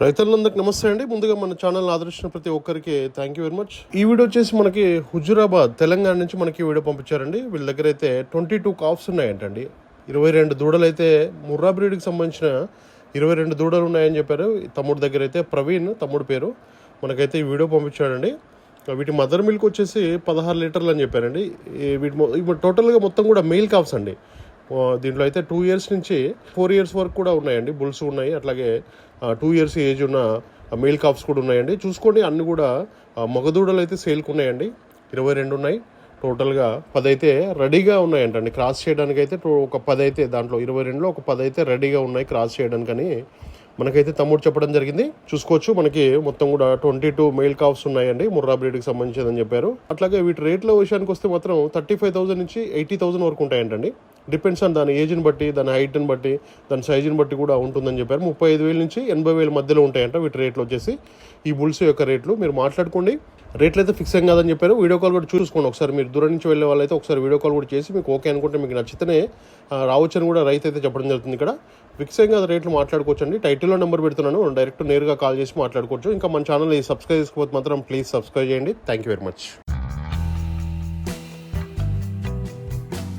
రైతులందరికి నమస్తే అండి. ముందుగా మన ఛానల్ ఆదరించిన ప్రతి ఒక్కరికి థ్యాంక్ యూ వెరీ మచ్ ఈ వీడియో వచ్చేసి మనకి హుజురాబాద్ తెలంగాణ నుంచి మనకి వీడియో పంపించారండి. వీళ్ళ దగ్గర అయితే ట్వంటీ టూ కాఫ్స్ ఉన్నాయంటండి. ఇరవై రెండు దూడలు అయితే ముర్రా బ్రీడ్కి సంబంధించిన ఇరవై రెండు దూడలు ఉన్నాయని చెప్పారు. తమ్ముడు దగ్గర అయితే ప్రవీణ్ తమ్ముడు పేరు. మనకైతే ఈ వీడియో పంపించాడండి. వీటి మదర్ మిల్క్ వచ్చేసి పదహారు లీటర్లు అని చెప్పారండి. వీటి ఇప్పుడు టోటల్గా మొత్తం కూడా మెయిల్ కాఫ్స్ అండి. దీంట్లో అయితే టూ ఇయర్స్ నుంచి ఫోర్ ఇయర్స్ వరకు కూడా ఉన్నాయండి. బుల్స్ ఉన్నాయి అట్లాగే టూ ఇయర్స్ ఏజ్ ఉన్న మెయిల్ కాఫ్స్ కూడా ఉన్నాయండి. చూసుకోండి అన్ని కూడా మగదూడలు అయితే సేల్కి ఉన్నాయండి. ఇరవై రెండు ఉన్నాయి. టోటల్గా పది అయితే రెడీగా ఉన్నాయంటండి. క్రాస్ చేయడానికి అయితే ఒక పది అయితే దాంట్లో ఇరవై రెండులో ఒక పది అయితే రెడీగా ఉన్నాయి క్రాస్ చేయడానికని. మనకైతే తమ్ముడు చెప్పడం జరిగింది. చూసుకోవచ్చు మనకి మొత్తం కూడా ట్వంటీ టూ మెయిల్ కాఫ్స్ ఉన్నాయండి. ముర్రా బ్రీడ్కి సంబంధించిందని చెప్పారు. అట్లాగే వీటి రేట్ల విషయానికి వస్తే మాత్రం థర్టీ ఫైవ్ థౌసండ్ నుంచి ఎయిటీ థౌసండ్ వరకు ఉంటాయంటండి. డిపెండ్స్ ఆన్ దాని ఏజ్ని బట్టి దాని హైట్ని బట్టి దాని సైజుని బట్టి కూడా ఉంటుందని చెప్పారు. ముప్పై ఐదు వేల నుంచి ఎనభై వేల మధ్యలో ఉంటాయంట వీటి రేట్లు వచ్చేసి. ఈ బుల్స్ యొక్క రేట్లు మీరు మాట్లాడుకోండి. రేట్లు అయితే ఫిక్స్ ఏం కాదని చెప్పారు. వీడియో కాల్ కూడా చూసుకోండి. ఒకసారి మీరు దూరం నుంచి వెళ్ళే వాళ్ళైతే ఒకసారి వీడియో కాల్ కూడా చేసి మీకు ఓకే అనుకుంటే మీకు నచ్చితేనే రావచ్చని కూడా రైతు అయితే చెప్పడం జరుగుతుంది ఇక్కడ. ఫిక్స్ ఏం కాదు రేట్లు మాట్లాడుకోవచ్చు అండి టైటిల్లో నెంబర్ పెడుతున్నాను. డైరెక్ట్ నేరుగా కాల్ చేసి మాట్లాడుకోవచ్చు. ఇంకా మన ఛానల్ సబ్స్క్రైబ్ చేసుకోకపోతే మాత్రం ప్లీజ్ సబ్స్క్రైబ్ చేయండి. Thank you very much.